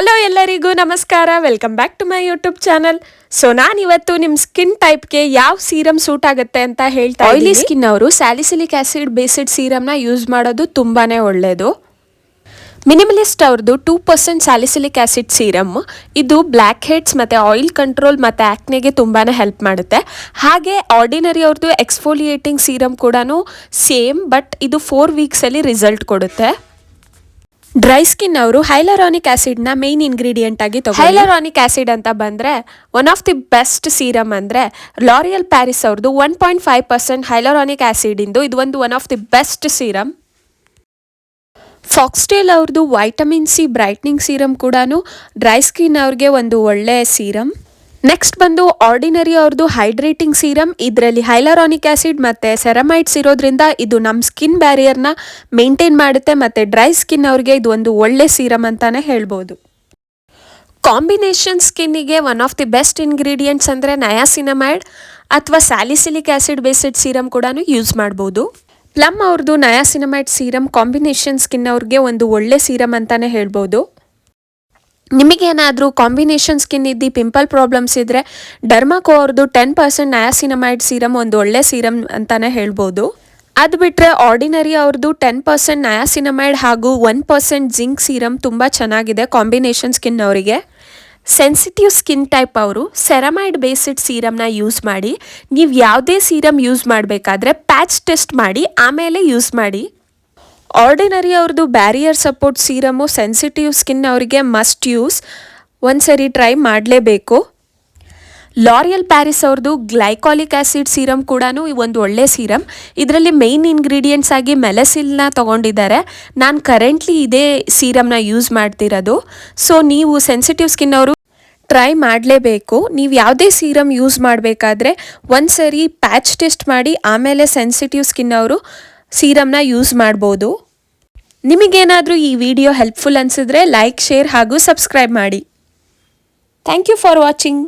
Hello ಎಲ್ಲರಿಗೂ ನಮಸ್ಕಾರ. Welcome back to my YouTube channel so ನಾನು ಇವತ್ತು ನಿಮ್ಮ ಸ್ಕಿನ್ ಟೈಪ್ಗೆ ಯಾವ ಸೀರಮ್ ಸೂಟ್ ಆಗುತ್ತೆ ಅಂತ ಹೇಳ್ತಾ ಆಯಿಲಿ ಸ್ಕಿನ್ ಅವರು ಸ್ಯಾಲಿಸಿಲಿಕ್ ಆಸಿಡ್ ಬೇಸಿಡ್ ಸೀರಮ್ನ ಯೂಸ್ ಮಾಡೋದು ತುಂಬಾನೇ ಒಳ್ಳೆಯದು ಮಿನಿಮಲಿಸ್ಟ್ ಅವ್ರದ್ದು two percent salicylic acid serum ಇದು ಬ್ಲ್ಯಾಕ್ ಹೆಡ್ಸ್ ಮತ್ತು ಆಯಿಲ್ ಕಂಟ್ರೋಲ್ ಮತ್ತು ಆ್ಯಕ್ನೆಗೆ ತುಂಬಾ ಹೆಲ್ಪ್ ಮಾಡುತ್ತೆ. ಹಾಗೆ ಆರ್ಡಿನರಿ ಅವ್ರದ್ದು ಎಕ್ಸ್ಫೋಲಿಯೇಟಿಂಗ್ ಸೀರಮ್ ಕೂಡ ಸೇಮ್ ಬಟ್ ಇದು ಫೋರ್ ವೀಕ್ಸಲ್ಲಿ ರಿಸಲ್ಟ್ ಕೊಡುತ್ತೆ. ಡ್ರೈ ಸ್ಕಿನ್ ಅವರು ಹೈಲರಾನಿಕ್ ಆಸಿಡ್ನ ಮೇನ್ ಇಂಗ್ರೀಡಿಯೆಂಟ್ ಆಗಿ ಹೈಲರಾನಿಕ್ ಆಸಿಡ್ ಅಂತ ಬಂದ್ರೆ one of the best serum ಅಂದ್ರೆ ಲಾರಿಯಲ್ ಪ್ಯಾರಿಸ್ ಅವ್ರದ್ದು one point five percent hyaluronic acid ಇಂದು. ಇದು ಒಂದು one of the best serum Foxtale ಅವ್ರದ್ದು ವೈಟಮಿನ್ ಸಿ ಬ್ರೈಟ್ನಿಂಗ್ ಸೀರಮ್ ಕೂಡ ಡ್ರೈ ಸ್ಕಿನ್ ಅವ್ರಿಗೆ ಒಂದು ಒಳ್ಳೆ ಸೀರಮ್ ನೆಕ್ಸ್ಟ್ ಬಂದು ಆರ್ಡಿನರಿ ಅವ್ರದ್ದು ಹೈಡ್ರೇಟಿಂಗ್ ಸೀರಮ್ ಇದರಲ್ಲಿ ಹೈಲರಾನಿಕ್ ಆಸಿಡ್ ಮತ್ತು ಸೆರಮೈಟ್ಸ್ ಇರೋದ್ರಿಂದ ಇದು ನಮ್ಮ ಸ್ಕಿನ್ ಬ್ಯಾರಿಯರ್ನ ಮೇಂಟೈನ್ ಮಾಡುತ್ತೆ ಮತ್ತು ಡ್ರೈ ಸ್ಕಿನ್ ಅವ್ರಿಗೆ ಇದು ಒಂದು ಒಳ್ಳೆ ಸೀರಮ್ ಅಂತಲೇ ಹೇಳ್ಬೋದು. Combination ಸ್ಕಿನ್ನಿಗೆ one of the best ingredients ಅಂದರೆ ನಯಾಸಿನಮೈಡ್ ಅಥವಾ ಸ್ಯಾಲಿಸಿಲಿಕ್ ಆಸಿಡ್ ಬೇಸಿಡ್ ಸೀರಮ್ ಕೂಡ ಯೂಸ್ ಮಾಡ್ಬೋದು. ಪ್ಲಮ್ ಅವ್ರದ್ದು ನಯಾಸಿನಮೈಡ್ ಸೀರಮ್ ಕಾಂಬಿನೇಷನ್ ಸ್ಕಿನ್ ಅವ್ರಿಗೆ ಒಂದು ಒಳ್ಳೆ ಸೀರಮ್ ಅಂತಲೇ ಹೇಳ್ಬೋದು. ನಿಮಗೇನಾದರೂ ಕಾಂಬಿನೇಷನ್ ಸ್ಕಿನ್ ಇದ್ದು ಪಿಂಪಲ್ ಪ್ರಾಬ್ಲಮ್ಸ್ ಇದ್ದರೆ ಡರ್ಮಾಕೋ ಅವ್ರದ್ದು ಟೆನ್ ಪರ್ಸೆಂಟ್ ನಯಾಸಿನಮೈಡ್ ಸೀರಮ್ ಒಂದು ಒಳ್ಳೆ ಸೀರಮ್ ಅಂತಲೇ ಹೇಳ್ಬೋದು. ಅದು ಬಿಟ್ಟರೆ ಆರ್ಡಿನರಿ ಅವ್ರದ್ದು ಟೆನ್ ಪರ್ಸೆಂಟ್ ನಯಾಸಿನಮೈಡ್ ಹಾಗೂ ಒನ್ ಪರ್ಸೆಂಟ್ ಜಿಂಕ್ ಸೀರಮ್ ತುಂಬ ಚೆನ್ನಾಗಿದೆ ಕಾಂಬಿನೇಷನ್ ಸ್ಕಿನ್ ಅವರಿಗೆ. ಸೆನ್ಸಿಟಿವ್ ಸ್ಕಿನ್ ಟೈಪ್ ಅವರು ಸೆರಮೈಡ್ ಬೇಸಿಡ್ ಸೀರಮ್ನ ಯೂಸ್ ಮಾಡಿ, ನೀವು ಯಾವುದೇ ಸೀರಮ್ ಯೂಸ್ ಮಾಡಬೇಕಾದ್ರೆ ಪ್ಯಾಚ್ ಟೆಸ್ಟ್ ಮಾಡಿ, ಆಮೇಲೆ ಯೂಸ್ ಮಾಡಿ. ಆರ್ಡಿನರಿ ಅವ್ರದ್ದು barrier support serum sensitive skin ಅವರಿಗೆ ಮಸ್ಟ್ ಯೂಸ್ ಒಂದ್ಸರಿ ಟ್ರೈ ಮಾಡಲೇಬೇಕು. ಲಾರಿಯಲ್ ಪ್ಯಾರಿಸ್ ಅವ್ರದ್ದು ಗ್ಲೈಕಾಲಿಕ್ ಆಸಿಡ್ ಸೀರಮ್ ಕೂಡ ಒಂದು ಒಳ್ಳೆ ಸೀರಮ್ ಇದರಲ್ಲಿ ಮೇಯ್ನ್ ಇಂಗ್ರೀಡಿಯೆಂಟ್ಸ್ ಆಗಿ ಮೆಲಸಿಲ್ನ ತೊಗೊಂಡಿದ್ದಾರೆ. ನಾನು ಕರೆಂಟ್ಲಿ ಇದೇ ಸೀರಮ್ನ ಯೂಸ್ ಮಾಡ್ತಿರೋದು. ಸೊ ನೀವು ಸೆನ್ಸಿಟಿವ್ ಸ್ಕಿನ್ ಅವರು ಟ್ರೈ ಮಾಡಲೇಬೇಕು. ನೀವು ಯಾವುದೇ ಸೀರಮ್ ಯೂಸ್ ಮಾಡಬೇಕಾದ್ರೆ ಒಂದು ಸರಿ ಪ್ಯಾಚ್ ಟೆಸ್ಟ್ ಮಾಡಿ, ಆಮೇಲೆ ಸೆನ್ಸಿಟಿವ್ ಸ್ಕಿನ್ ಅವರು ಸೀರಮ್ನ ಯೂಸ್ ಮಾಡ್ಬೋದು. ನಿಮಗೇನಾದರೂ ಈ ವಿಡಿಯೋ ಹೆಲ್ಪ್ಫುಲ್ ಅನಿಸಿದ್ರೆ ಲೈಕ್, ಶೇರ್ ಹಾಗೂ ಸಬ್ಸ್ಕ್ರೈಬ್ ಮಾಡಿ. Thank you for watching.